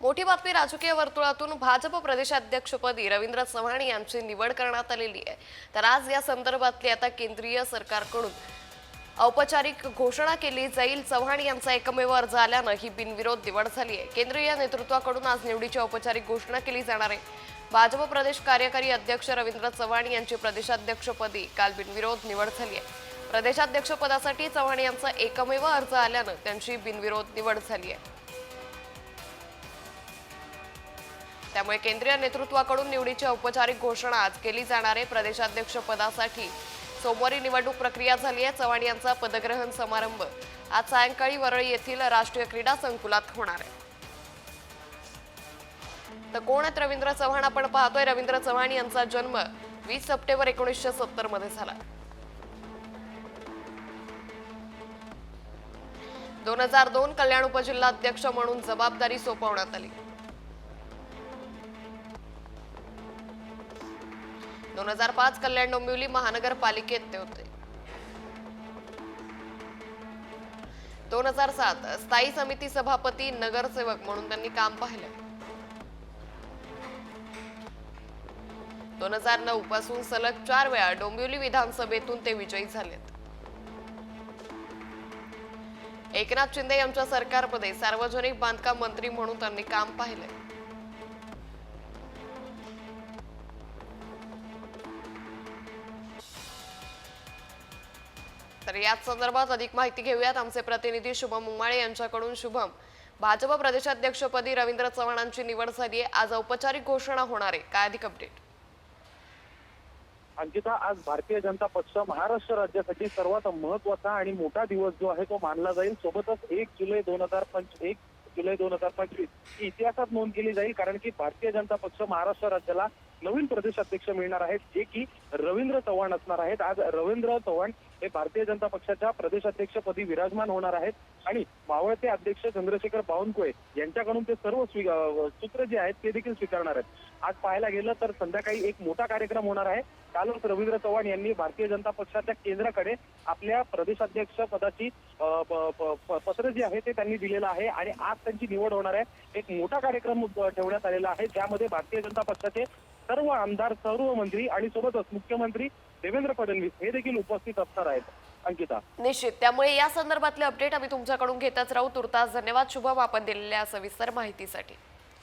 मोठी बातमी राजकीय वर्तुळातून भाजप प्रदेशाध्यक्षपदी रवींद्र चव्हाण यांची निवड करण्यात आलेली आहे. तर आज या संदर्भातली आता केंद्रीय सरकारकडून औपचारिक घोषणा केली जाईल. चव्हाण यांचा एकमेव अर्ज आल्यानं ही बिनविरोध निवड झाली आहे. केंद्रीय नेतृत्वाकडून आज निवडीची औपचारिक घोषणा केली जाणार आहे. भाजप प्रदेश कार्यकारी अध्यक्ष रवींद्र चव्हाण यांची प्रदेशाध्यक्षपदी काल बिनविरोध निवड झाली आहे. प्रदेशाध्यक्षपदासाठी चव्हाण यांचा एकमेव अर्ज आल्यानं त्यांची बिनविरोध निवड झाली आहे. त्यामुळे केंद्रीय नेतृत्वाकडून निवडीची औपचारिक घोषणा आज केली जाणार आहे. प्रदेशाध्यक्ष पदासाठी सोमवारी निवडणूक प्रक्रिया झाली आहे. चव्हाण यांचा पदग्रहण समारंभ आज सायंकाळी वरळी येथील राष्ट्रीय क्रीडा संकुलात होणार आहे. तर कोण आहेत रवींद्र चव्हाण आपण पाहतोय. रवींद्र चव्हाण यांचा जन्म वीस सप्टेंबर एकोणीसशे सत्तरमध्ये झाला. दोन हजार दोन कल्याण उपजिल्हाध्यक्ष म्हणून जबाबदारी सोपवण्यात आली. दोन हजार पाच कल्याण डोंबिवली महानगरपालिकेत ते होते. दोन हजार सात स्थायी समिती सभापती नगरसेवक म्हणून त्यांनी काम पाहिलं. दोन हजार नऊ पासून सलग चार वेळा डोंबिवली विधानसभेतून ते विजयी झालेत. एकनाथ शिंदे यांच्या सरकारमध्ये सार्वजनिक बांधकाम मंत्री म्हणून त्यांनी काम पाहिलंय तर याच संदर्भात अधिक माहिती घेऊयात आमचे प्रतिनिधी शुभम मुंगाळे यांच्याकडून. शुभम भाजप प्रदेशाध्यक्षपदी रवींद्र चव्हाणांची निवड झाली आहे आज औपचारिक घोषणा होणार आहे. काय अधिक अपडेट अंकिता आज भारतीय जनता पक्ष महाराष्ट्र राज्यासाठी सर्वात महत्त्वाचा आणि मोठा दिवस जो आहे तो मानला जाईल. सोबतच एक जुलै दोन हजार पंच एक जुलै दोन हजार पंचवीस ही इतिहासात नोंद केली जाईल. कारण की भारतीय जनता पक्ष महाराष्ट्र राज्याला नवीन प्रदेशाध्यक्ष मिळणार आहेत जे की रवींद्र चव्हाण असणार आहेत. आज रवींद्र चव्हाण हे भारतीय जनता पक्षाच्या प्रदेशाध्यक्षपदी विराजमान होणार आहेत. आणि मावळते अध्यक्ष चंद्रशेखर बावनकुळे यांच्याकडून ते सर्व सूत्र जे आहेत ते देखील स्वीकारणार आहेत. आज पाहायला गेलं तर संध्याकाळी एक मोठा कार्यक्रम होणार आहे. कालच रवींद्र चव्हाण यांनी भारतीय जनता पक्षाच्या केंद्राकडे आपल्या प्रदेशाध्यक्ष पदाची पत्र जे आहे ते त्यांनी दिलेलं आहे. आणि आज त्यांची निवड होणार आहे. एक मोठा कार्यक्रम ठेवण्यात आलेला आहे. ज्यामध्ये भारतीय जनता पक्षाचे सर्व आमदार सर्व मंत्री आणि सोबतच मुख्यमंत्री देवेंद्र फडणवीस हे देखील उपस्थित असणार आहेत. अंकिता. निश्चित. त्यामुळे या संदर्भातले अपडेट आम्ही तुमच्याकडून घेतच राहू. तुर्तास धन्यवाद. शुभम आपण दिलेल्या सविस्तर माहितीसाठी.